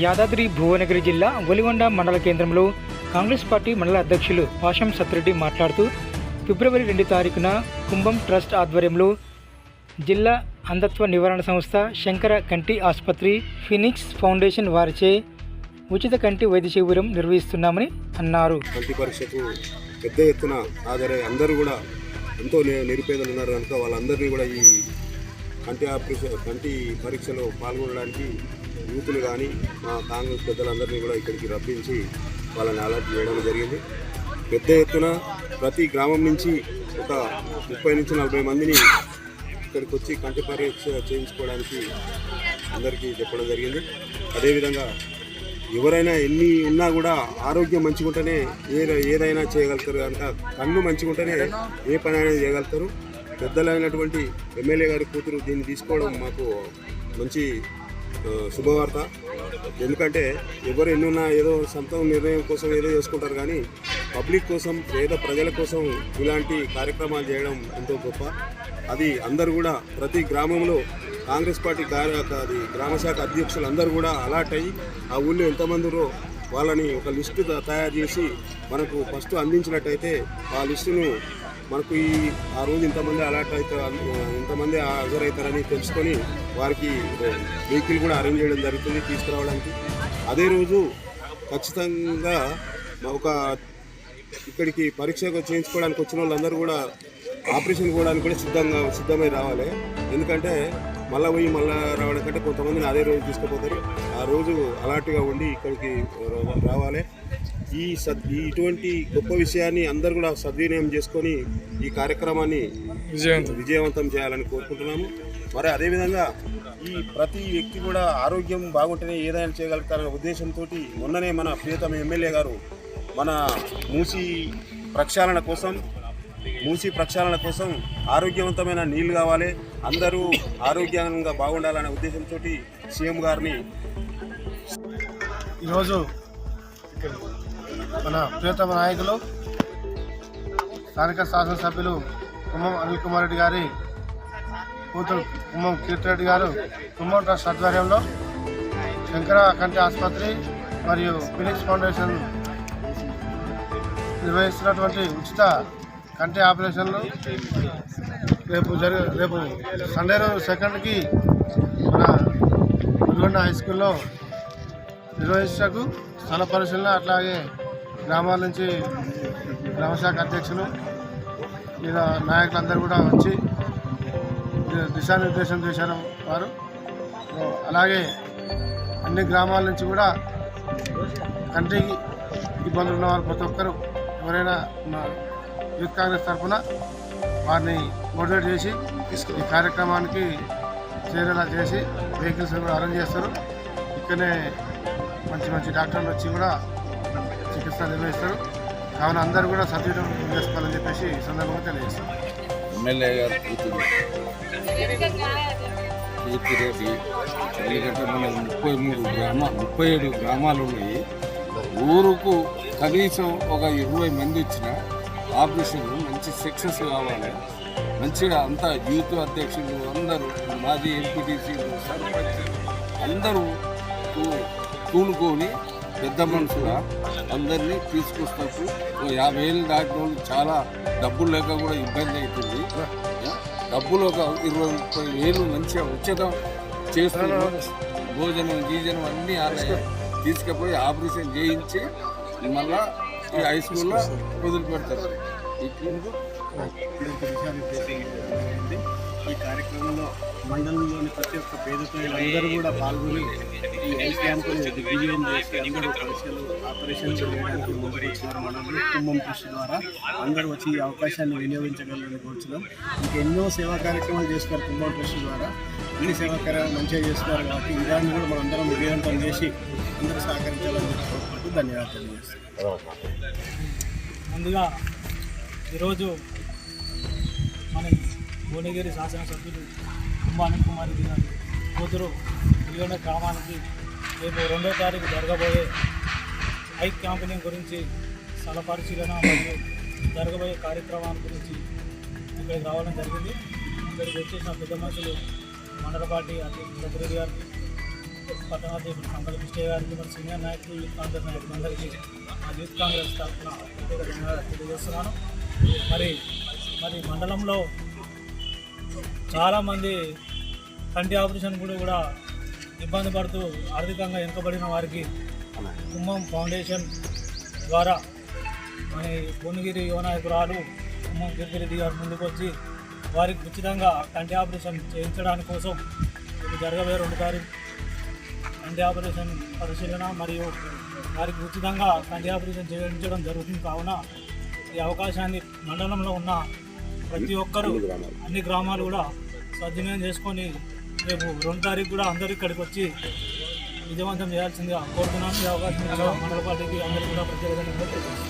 యాదాద్రి భువనగిరి జిల్లా ఒలిగొండ మండల కేంద్రంలో కాంగ్రెస్ పార్టీ మండల అధ్యక్షులు పాషం సత్రెడ్డి మాట్లాడుతూ ఫిబ్రవరి రెండు తారీఖున కుంభం ట్రస్ట్ ఆధ్వర్యంలో జిల్లా అంధత్వ నివారణ సంస్థ శంకర కంటి ఆసుపత్రి ఫినిక్స్ ఫౌండేషన్ వారిచే ఉచిత కంటి వైద్య శిబిరం నిర్వహిస్తున్నామని అన్నారు. కంటి పరీక్షకు పెద్ద ఎత్తున ఆధారే అందరూ కూడా ఎంతో నిరుపేదలు ఉన్నారు కనుక వాళ్ళందరినీ కూడా ఈ కంటి ఆపరేషన్ కంటి పరీక్షలో పాల్గొనడానికి యూతులు కానీ మా కాంగ్రెస్ పెద్దలందరినీ కూడా ఇక్కడికి రప్పించి వాళ్ళని అలర్ట్ చేయడం జరిగింది. పెద్ద ఎత్తున ప్రతి గ్రామం నుంచి ఒక ముప్పై నుంచి నలభై మందిని ఇక్కడికి వచ్చి కంటి పరీక్ష చేయించుకోవడానికి అందరికీ చెప్పడం జరిగింది. అదేవిధంగా ఎవరైనా ఎన్ని ఉన్నా కూడా ఆరోగ్యం మంచిగుంటేనే ఏ ఏదైనా చేయగలుగుతారు కనుక కన్ను మంచిగా ఉంటేనే ఏ పని అయినా చేయగలుగుతారు. పెద్దలైనటువంటి ఎమ్మెల్యే గారి కూతురు దీన్ని తీసుకోవడం మాకు మంచి శుభవార్త. ఎందుకంటే ఎవరు ఎన్ని ఏదో సొంతం నిర్ణయం కోసం ఏదో చేసుకుంటారు కానీ పబ్లిక్ కోసం పేద ప్రజల కోసం ఇలాంటి కార్యక్రమాలు చేయడం ఎంతో గొప్ప. అది అందరూ కూడా ప్రతి గ్రామంలో కాంగ్రెస్ పార్టీ కార్య అది గ్రామ శాఖ అధ్యక్షులు అందరూ కూడా అలాట్ అయ్యి ఆ ఊళ్ళో ఎంతమందిరో వాళ్ళని ఒక లిస్టు తయారు చేసి మనకు ఫస్ట్ అందించినట్టయితే ఆ లిస్టును మనకు ఈ ఆ రోజు ఇంతమంది అలర్ట్ అవుతారు ఇంతమంది హాజరవుతారని తెలుసుకొని వారికి వెహికల్ కూడా అరేంజ్ చేయడం జరుగుతుంది తీసుకురావడానికి. అదే రోజు ఖచ్చితంగా ఒక ఇక్కడికి పరీక్ష చేయించుకోవడానికి వచ్చిన వాళ్ళందరూ కూడా ఆపరేషన్ కూడా కూడా సిద్ధంగా సిద్ధమై రావాలి. ఎందుకంటే మళ్ళీ పోయి మళ్ళీ రావడం కంటే కొంతమందిని అదే రోజు తీసుకుపోతారు. ఆ రోజు అలర్ట్గా ఉండి ఇక్కడికి రావాలి. ఈ సద్ ఈ ఇటువంటి గొప్ప విషయాన్ని అందరూ కూడా సద్వినియోగం చేసుకొని ఈ కార్యక్రమాన్ని విజయవంతం. చేయాలని కోరుకుంటున్నాము. మరి అదేవిధంగా ఈ ప్రతి వ్యక్తి కూడా ఆరోగ్యం బాగుంటేనే ఏదైనా చేయగలుగుతారనే ఉద్దేశంతో మొన్ననే మన ప్రియతమ ఎమ్మెల్యే గారు మన మూసి ప్రక్షాళన కోసం మూసి ప్రక్షాళన కోసం ఆరోగ్యవంతమైన నీళ్ళు కావాలి అందరూ ఆరోగ్యంగా బాగుండాలనే ఉద్దేశంతో సీఎం గారిని ఈరోజు మన ప్రియతమ నాయకులు స్థానిక శాసనసభ్యులు కుమ్మం అనిల్ కుమార్ రెడ్డి గారి కూతురు కుమ్మం కీర్తిరెడ్డి గారు కుమ్మం ట్రస్ట్ ఆధ్వర్యంలో శంకర కంటి ఆసుపత్రి మరియు ఫినిక్స్ ఫౌండేషన్ నిర్వహిస్తున్నటువంటి ఉచిత కంటి ఆపరేషన్లు రేపు జరి రేపు సండే రోజు సెకండ్కి మన హై స్కూల్లో నిర్వహించకు స్థల పరిశీలన అట్లాగే గ్రామాల నుంచి గ్రామశాఖ అధ్యక్షులు ఇలా నాయకులందరూ కూడా వచ్చి దిశానిర్దేశం చేశారు వారు. అలాగే అన్ని గ్రామాల నుంచి కూడా కంటికి ఇబ్బందులు ఉన్న వారు ప్రతి ఒక్కరు ఎవరైనా యూత్ కాంగ్రెస్ తరఫున వారిని మోటివేట్ చేసి ఈ కార్యక్రమానికి చేరేలా చేసి వెహికల్స్ కూడా అరేంజ్ చేస్తారు. ఇక్కడనే మంచి మంచి డాక్టర్లు వచ్చి కూడా చికిత్స నిర్వహిస్తారు. కావున అందరూ కూడా సద్వినియోగం చేసుకోవాలని చెప్పేసి ఈ సందర్భంగా తెలియజేస్తారు ఎమ్మెల్యే గారు కీర్తిరెడ్డి ఎందుకంటే మన ముప్పై మూడు గ్రామ ముప్పై ఏడు గ్రామాలు ఉన్నాయి. ఊరుకు కనీసం ఒక ఇరవై మంది ఇచ్చిన ఆపరేషన్ మంచి సక్సెస్ కావాలి. మంచిగా అంతా యూత్ అధ్యక్షులు అందరూ మాజీ ఎంపీటీసీలు సర్పంచ్ అందరూ కూ- కూనుకొని పెద్ద మనుషుగా అందరినీ తీసుకొస్తారు ఓ యాభై ఏళ్ళు దాటిన వాళ్ళు చాలా డబ్బులు లేక కూడా ఇబ్బంది అవుతుంది డబ్బులు ఒక ఇరవై ముప్పై వేలు మంచిగా ఉచితం చేస్తున్నారు భోజనం గీజనం అన్నీ ఆలయ తీసుకుపోయి ఆపరేషన్ చేయించి మళ్ళా ఈ హై స్కూల్లో వదిలిపెడతారు. ఇప్పుడు ఈ కార్యక్రమంలో మండలంలోని ప్రతి ఒక్క పేద ప్రజలందరూ కూడా పాల్గొని ఈ హెల్త్ క్యాంపుని విజయం చేసి అందరూ పరీక్షలు ఆపరేషన్ చేయడానికి ముందుకు మండలం కుటుంబం కృషి ద్వారా అందరూ వచ్చి ఈ అవకాశాన్ని వినియోగించగలని కోరుచున్నాం. ఇంకా ఎన్నో సేవా కార్యక్రమాలు చేస్తున్నారు కుటుంబం కృషి ద్వారా. అన్ని సేవా కార్యాలు మంచిగా చేస్తున్నారు కాబట్టి ఈ దాన్ని కూడా మనందరం విజయవంతం చేసి అందరూ సహకరించాలని కోరుకుంటూ ధన్యవాదాలు ముందుగా ఈరోజు మనం భువనగిరి శాసనసభ్యులు కుంభాని కుమారి గారి కూతురు ఇల్లున్న గ్రామానికి రేపు రెండో తారీఖు జరగబోయే ఐ క్యాంపెనింగ్ గురించి స్థల పరిశీలన మరియు జరగబోయే కార్యక్రమాల గురించి ఇక్కడికి రావడం జరిగింది. ఇక్కడికి వచ్చేసిన పెద్ద మనుషులు మండల పార్టీ అధ్యక్షుడు గారికి పట్టణాధ్యక్షుడు సంపద కృష్ణయ్య గారికి మన సీనియర్ నాయకులు యూత్ కాంగ్రెస్ నాయకులు అందరికీ మా యూత్ కాంగ్రెస్ తరఫున ప్రత్యేక ధన్యవాదాలు తెలియజేస్తున్నాను. మరి మరి మండలంలో చాలామంది కంటి ఆపరేషన్ కూడా కూడా ఇబ్బంది పడుతూ ఆర్థికంగా వెనుకబడిన వారికి కుంభం ఫౌండేషన్ ద్వారా మన భువనగిరి యువనాయకురాలు కుంభం గిరిగిరి గారు ముందుకు వచ్చి వారికి ఉచితంగా కంటి ఆపరేషన్ చేయించడానికి కోసం ఇది జరగబోయే రెండు తారీఖు కంటి ఆపరేషన్ పరిశీలన మరియు వారికి ఉచితంగా కంటి ఆపరేషన్ చేయించడం జరుగుతుంది. కావున ఈ అవకాశాన్ని మండలంలో ఉన్న ప్రతి ఒక్కరూ అన్ని గ్రామాలు కూడా సద్వినియోగం చేసుకొని రేపు రెండు తారీఖు కూడా అందరూ ఇక్కడికి వచ్చి విజయవంతం చేయాల్సిందిగా కోరుతున్నాను ఈ అవకాశం మండల పార్టీకి అందరికీ కూడా ప్రత్యేక.